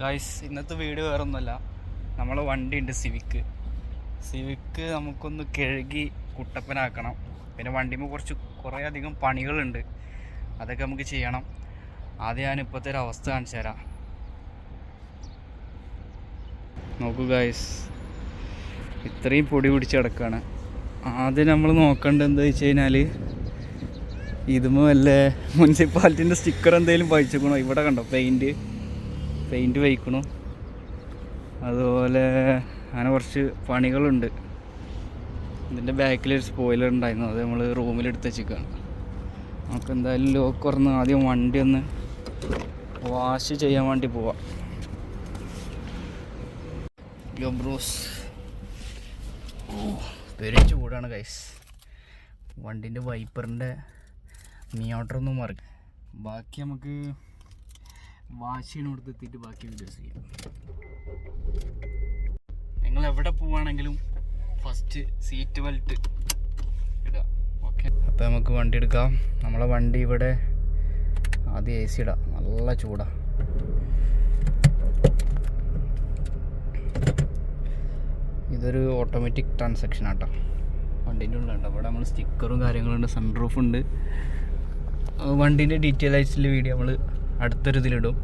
Guys ഇന്നത്തെ video വേറെ ഒന്നുമല്ല നമ്മളെ വണ്ടി ഉണ്ട് സിവിക്ക് സിവിക്ക് നമുക്കൊന്ന് കഴുകി കുട്ടപ്പനാക്കണം. പിന്നെ വണ്ടിമേ കുറച്ച് കുറേ അധികം പണികളുണ്ട്. അതൊക്കെ നമുക്ക് ചെയ്യണം. ആദ്യം ഞാൻ ഇപ്പോഴത്തെ ഒരു അവസ്ഥ കാണിച്ചു തരാം. നോക്കൂ ഗായ്സ് ഇത്രയും പൊടി പിടിച്ച് കിടക്കുകയാണ് ആദ്യം നമ്മൾ നോക്കേണ്ടത് എന്താ വെച്ച് കഴിഞ്ഞാൽ ഇതുമോ വല്ല മുനിസിപ്പാലിറ്റിന്റെ സ്റ്റിക്കർ എന്തെങ്കിലും പഴിച്ചേക്കണോ? ഇവിടെ കണ്ടോ പെയിന്റ് പെയിന്റ് വയ്ക്കണു. അതുപോലെ അങ്ങനെ കുറച്ച് പണികളുണ്ട്. ഇതിന്റെ ബാക്കിൽ ഒരു സ്പോയിലർ ഉണ്ടായിരുന്നു. അത് നമ്മൾ റൂമിലെടുത്ത് വെച്ചിരിക്കുകയാണ് നമുക്ക് എന്തായാലും ലോക്ക് തുറന്ന് ആദ്യം വണ്ടി ഒന്ന് വാഷ് ചെയ്യാൻ വേണ്ടി പോവാം. ബ്രോസ് പെരും ചൂടാണ് കൈസ് വണ്ടിന്റെ വൈപ്പറിന്റെ മിയോട്ടറൊന്നും മാറി ബാക്കി നമുക്ക് ചെയ്യണോടത്ത് എത്തിയിട്ട് ബാക്കി വീഡിയോസ് ചെയ്യാം. നിങ്ങൾ എവിടെ പോവാണെങ്കിലും ഫസ്റ്റ് സീറ്റ് ബെൽറ്റ് ഇടുക. ഓക്കെ അപ്പോൾ നമുക്ക് വണ്ടി എടുക്കാം. നമ്മളെ വണ്ടി ഇവിടെ ആദ്യം എ സി ഇടാം. നല്ല ചൂടാ. ഇതൊരു ഓട്ടോമാറ്റിക് ട്രാൻസാക്ഷൻ ആട്ടോ. വണ്ടീന്റെ ഉള്ളിലുണ്ട്. അവിടെ നമ്മൾ സ്റ്റിക്കറും കാര്യങ്ങളുണ്ട് സൺറൂഫ് ഉണ്ട്. വണ്ടീന്റെ ഡീറ്റെയിൽ ആയിട്ടുള്ള വീഡിയോ നമ്മൾ അടുത്തൊരു ഇതിലിടും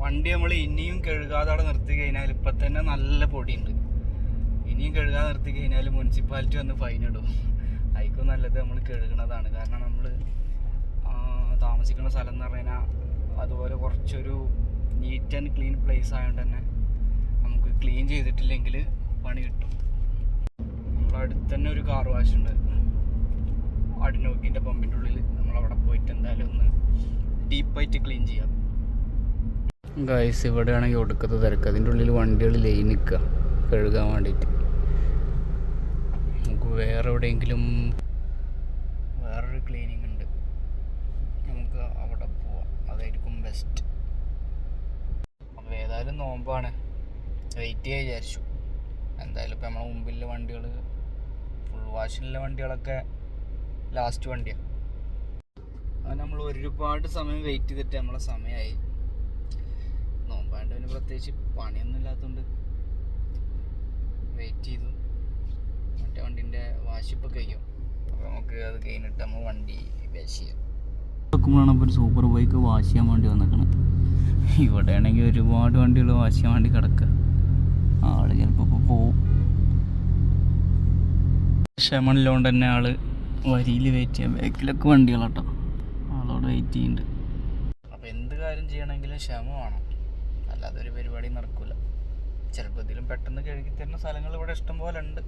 വണ്ടി നമ്മൾ ഇനിയും കഴുകാതെ അവിടെ നിർത്തി കഴിഞ്ഞാൽ ഇപ്പം തന്നെ നല്ല പൊടിയുണ്ട്. ഇനിയും കഴുകാതെ നിർത്തി കഴിഞ്ഞാൽ മുനിസിപ്പാലിറ്റി വന്ന് ഫൈൻ ഇടും. അതിക്കും നല്ലത് നമ്മൾ കഴുകണതാണ്. കാരണം നമ്മൾ താമസിക്കുന്ന സ്ഥലം എന്ന് പറഞ്ഞു കഴിഞ്ഞാൽ അതുപോലെ കുറച്ചൊരു നീറ്റ് ആൻഡ് ക്ലീൻ പ്ലേസ് ആയതുകൊണ്ട് തന്നെ നമുക്ക് ക്ലീൻ ചെയ്തിട്ടില്ലെങ്കിൽ പണി കിട്ടും. നമ്മളടുത്ത് തന്നെ ഒരു കാർ വാഷ് ഉണ്ട്. അടിനോക്കിന്റെ പമ്പിന്റെ ഉള്ളിൽ നമ്മളവിടെ പോയിട്ട് എന്തായാലും ഒന്ന് ഡീപ്പായിട്ട് ക്ലീൻ ചെയ്യാം. ഗൈസ് ഇവിടെയാണെങ്കിൽ ഒടുക്കത്തെ തിരക്ക്. അതിന്റെ ഉള്ളിൽ വണ്ടികൾ ലൈൻ നിൽക്കുക. കഴുകാൻ വേണ്ടിയിട്ട്. നമുക്ക് വേറെ എവിടെയെങ്കിലും വേറൊരു ക്ലീനിങ് ഉണ്ട്. നമുക്ക് അവിടെ പോവാം. അതായിരിക്കും ബെസ്റ്റ് അപ്പോൾ ഏതായാലും നോമ്പാണ്. വെയിറ്റ് ചെയ്യാൻ വിചാരിച്ചു. എന്തായാലും ഇപ്പോൾ നമ്മളെ മുമ്പിലെ വണ്ടികൾ ഫുൾ വാഷിലുള്ള വണ്ടികളൊക്കെ ലാസ്റ്റ് വണ്ടിയാണ് ഒരുപാട് സമയം വെയിറ്റ് ചെയ്തിട്ട് നമ്മളെ സമയമായി നോമ്പാണ്ടവന് പ്രത്യേകിച്ച് പണിയൊന്നും ഇല്ലാത്തതുകൊണ്ട് വെയിറ്റ് ചെയ്തു. മറ്റേ വണ്ടിന്റെ വാശിപ്പ് കഴിയും അപ്പോൾ നമുക്ക് അത് കഴിഞ്ഞിട്ട് നമ്മൾ വണ്ടി വാഷ് ചെയ്യാം. നോക്കുമ്പോഴാണ് അപ്പോൾ ഒരു സൂപ്പർ ബൈക്ക് വാഷ് ചെയ്യാൻ വേണ്ടി വന്നേക്കണത് ഇവിടെ ആണെങ്കിൽ ഒരുപാട് വണ്ടികൾ വാഷ് ചെയ്യാൻ വേണ്ടി കിടക്കുക ആൾ ചിലപ്പോൾ ഇപ്പോൾ പോവും. തന്നെ ആൾ വരിയിൽ വെയിറ്റ് ചെയ്യാം. ബാക്കിലൊക്കെ വണ്ടികളാട്ടോ. വെയിറ്റ് ചെയ്യുന്നുണ്ട് അപ്പോൾ എന്ത് കാര്യം ചെയ്യണമെങ്കിലും ക്ഷമ വേണം. അല്ലാതെ ഒരു പരിപാടി നടക്കില്ല ചിലപ്പോൾ ഇതിലും പെട്ടെന്ന് കഴുകി തരുന്ന സ്ഥലങ്ങൾ ഇവിടെ ഇഷ്ടം പോലെ ഉണ്ട്.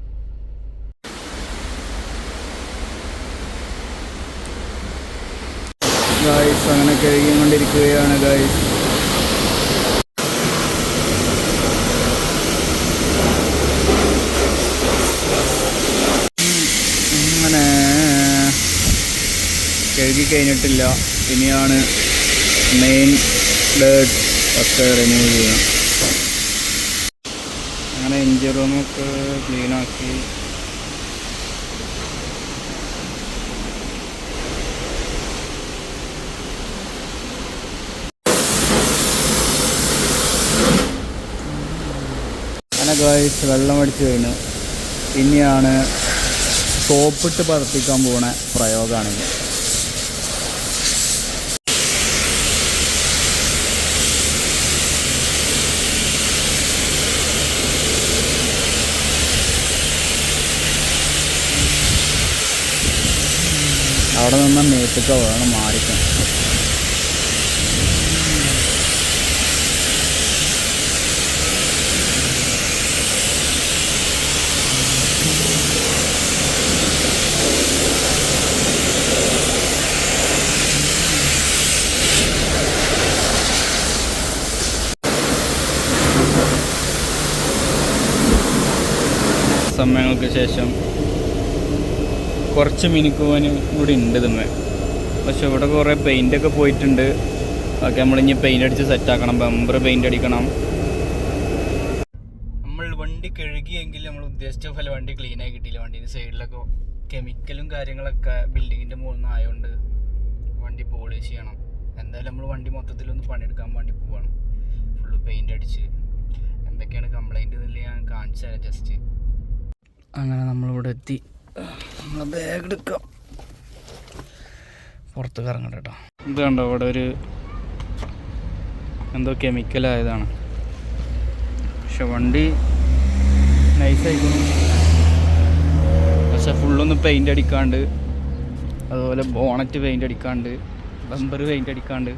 ഗായ്സ് അങ്ങനെ കഴുകിക്കൊണ്ടിരിക്കുകയാണ് ഗായ്സ് അങ്ങനെ കഴുകി കഴിഞ്ഞിട്ടില്ല ഇനിയാണ് മെയിൻ ഡേർട്ട് ഒക്കെ റിമൂവ് ചെയ്യണം അങ്ങനെ എൻജിൻ റൂമൊക്കെ ക്ലീനാക്കി ഗായ്സ് വെള്ളം അടിച്ചു കഴിഞ്ഞു. ഇനിയാണ് സോപ്പിട്ട് പറപ്പിക്കാൻ പോണ പ്രയോഗമാണിത് അവിടെ നിന്ന് മേത്തേക്ക് വേണം മാറിക്കാൻ. സമയങ്ങൾക്ക് ശേഷം കുറച്ച് മിനിക്കുവാന് കൂടി ഉണ്ട് ഇതുമ്മേ പക്ഷെ ഇവിടെ കുറേ പെയിന്റൊക്കെ പോയിട്ടുണ്ട്. അതൊക്കെ നമ്മളിനി പെയിന്റ് അടിച്ച് സെറ്റാക്കണം ബമ്പർ പെയിന്റ് അടിക്കണം. നമ്മൾ വണ്ടി കഴുകിയെങ്കിൽ നമ്മൾ ഉദ്ദേശിച്ച പോലെ വണ്ടി ക്ലീൻ ആയി കിട്ടിയില്ല. വണ്ടീന്റെ സൈഡിലൊക്കെ കെമിക്കലും കാര്യങ്ങളൊക്കെ ബിൽഡിങ്ങിന്റെ മുകളിൽ ആയതുകൊണ്ട് വണ്ടി പോളിഷ് ചെയ്യണം. എന്തായാലും നമ്മൾ വണ്ടി മൊത്തത്തിലൊന്ന് പണിയെടുക്കാൻ വേണ്ടി പോവാണ്. പെയിന്റ് അടിച്ച്. എന്തൊക്കെയാണ് കംപ്ലൈന്റ് എന്നുള്ളത് ഞാൻ കാണിച്ചു തരാം ജസ്റ്റ് അങ്ങനെ നമ്മളിവിടെ എത്തി. നമ്മളെ ബാഗ് എടുക്കാം. പുറത്ത് ഇറങ്ങട്ടെ കേട്ടോ. ഇത് കണ്ടോ ഇവിടെ ഒരു എന്തോ കെമിക്കലായതാണ് പക്ഷെ വണ്ടി നൈസായിക്കുന്നു പക്ഷെ ഫുള്ളൊന്ന് പെയിന്റ് അടിക്കാണ്ട് അതുപോലെ ബോണറ്റ് പെയിന്റ് അടിക്കാണ്ട് ബമ്പർ പെയിന്റ് അടിക്കാണ്ട്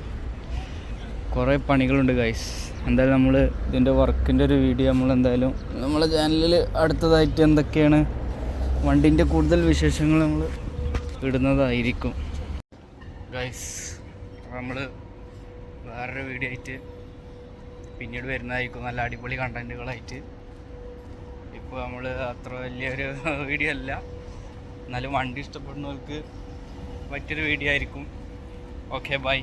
കുറേ പണികളുണ്ട് ഗൈസ് എന്തായാലും നമ്മൾ ഇതിന്റെ വർക്കിന്റെ ഒരു വീഡിയോ നമ്മൾ എന്തായാലും നമ്മളെ ചാനലിൽ അടുത്തതായിട്ട് എന്തൊക്കെയാണ് വണ്ടിന്റെ കൂടുതൽ വിശേഷങ്ങൾ നമ്മൾ ഇടുന്നതായിരിക്കും. ഗൈസ് നമ്മൾ വേറൊരു വീഡിയോ ആയിട്ട് പിന്നീട് വരുന്നതായിരിക്കും. നല്ല അടിപൊളി കണ്ടന്റുകളായിട്ട് ഇപ്പോൾ നമ്മൾ അത്ര വലിയൊരു വീഡിയോ അല്ല. എന്നാലും വണ്ടി ഇഷ്ടപ്പെടുന്നവർക്ക് പറ്റിയൊരു വീഡിയോ ആയിരിക്കും. Okay bye